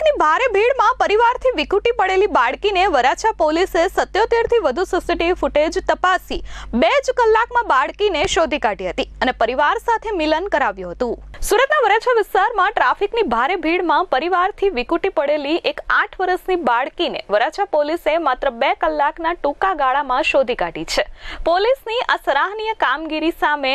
ટ્રાફિકની ભારે ભીડમાં પરિવારથી વિખૂટી પડેલી બાળકીને વરાછા પોલીસે સત્યોતેરથી વધુ સીસીટીવી ફૂટેજ તપાસી બે જ કલાકમાં બાળકીને શોધી કાઢી હતી અને પરિવાર સાથે મિલન કરાવ્યું હતું. સુરતના વરાછા વિસ્તારમાં ટ્રાફિકની ભારે ભીડમાં પરિવારથી વિખૂટી પડેલી એક આઠ વર્ષની બાળકીને વરાછા પોલીસે માત્ર બે કલાકના ટૂંકા ગાળામાં શોધી કાઢી છે. પોલીસની આ સરાહનીય કામગીરી સામે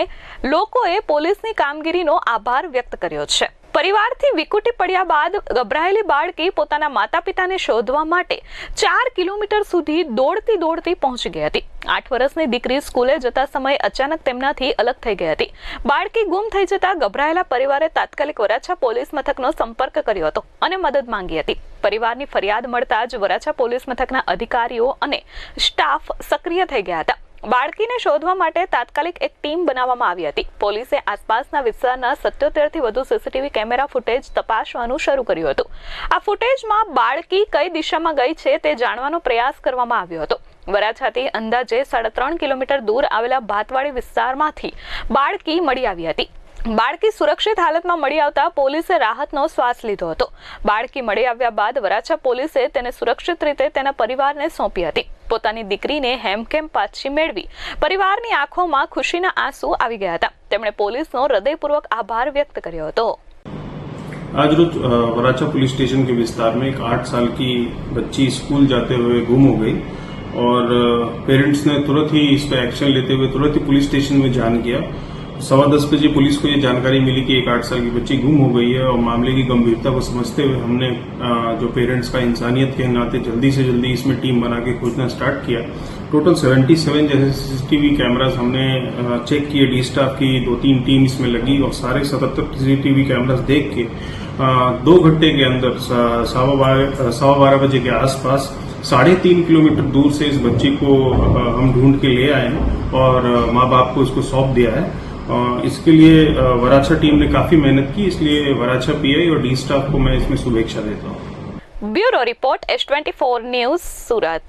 લોકોએ પોલીસની કામગીરીનો આભાર વ્યક્ત કર્યો છે. પરિવારથી વિકુટી પડ્યા બાદ ગભરાયેલી બાળકી પોતાના માતા પિતાને શોધવા માટે ચાર કિલોમીટર સુધી દોડતી દોડતી પહોંચી ગઈ હતી. આઠ વર્ષની દીકરી સ્કૂલે જતા સમયે અચાનક તેમનાથી અલગ થઈ ગઈ હતી. બાળકી ગુમ થઈ જતા ગભરાયેલા પરિવારે તાત્કાલિક વરાછા પોલીસ મથકનો સંપર્ક કર્યો હતો અને મદદ માંગી હતી. પરિવારની ફરિયાદ મળતા જ વરાછા પોલીસ મથકના અધિકારીઓ અને સ્ટાફ સક્રિય થઈ ગયા હતા. બાળકીને શોધવા માટે તાત્કાલિક એક ટીમ બનાવવામાં આવી હતી. પોલીસે આસપાસના વિસ્તારના સત્યોતેરથી વધુ સીસીટીવી કેમેરા ફૂટેજ તપાસવાનું શરૂ કર્યું હતું. આ ફૂટેજમાં બાળકી કઈ દિશામાં ગઈ છે તે જાણવાનો પ્રયાસ કરવામાં આવ્યો હતો. વરાછાથી અંદાજે સાડા ત્રણ કિલોમીટર દૂર આવેલા ભાતવાડી વિસ્તારમાંથી બાળકી મળી આવી હતી. બાળકી સુરક્ષિત હાલતમાં મળી આવતા પોલીસે રાહતનો શ્વાસ લીધો હતો બાળકી મળી આવ્યા બાદ વરાછા પોલીસે તેને સુરક્ષિત રીતે તેના પરિવારને સોંપી હતી પોતાની દીકરીને હેમખેમ પાછી મેળવી પરિવારની આંખોમાં ખુશીના આંસુ આવી ગયા હતા તેમણે પોલીસનો હૃદયપૂર્વક आभार व्यक्त કર્યો હતો आज रोज अ, वराछा पुलिस स्टेशन के विस्तार में एक आठ साल की बच्ची स्कूल जाते हुए गुम हो गई और पेरेंट्स ने तुरंत ही इस पर एक्शन लेते हुए तुरंत ही पुलिस स्टेशन में जान किया सवा दस बजे पुलिस को ये जानकारी मिली कि एक आठ साल की बच्ची गुम हो गई है और मामले की गंभीरता को समझते हुए हमने जो पेरेंट्स का इंसानियत के नाते जल्दी से जल्दी इसमें टीम बना के खोजना स्टार्ट किया। टोटल 77 जैसे सीसीटीवी कैमरास हमने चेक किए। डी स्टाफ की दो तीन टीम इसमें लगी और सारे सतहत्तर सीसीटीवी कैमरास देख के दो घंटे के अंदर सवा बारह बजे के आसपास साढ़े तीन किलोमीटर दूर से इस बच्ची को हम ढूंढ के ले आए हैं और माँ बाप को इसको सौंप दिया है। इसके लिए वराछा टीम ने काफ़ी मेहनत की, इसलिए वराछा पीआई और डी स्टाफ को मैं इसमें शुभेच्छा देता हूँ। Bureau report S twenty four news, Surat.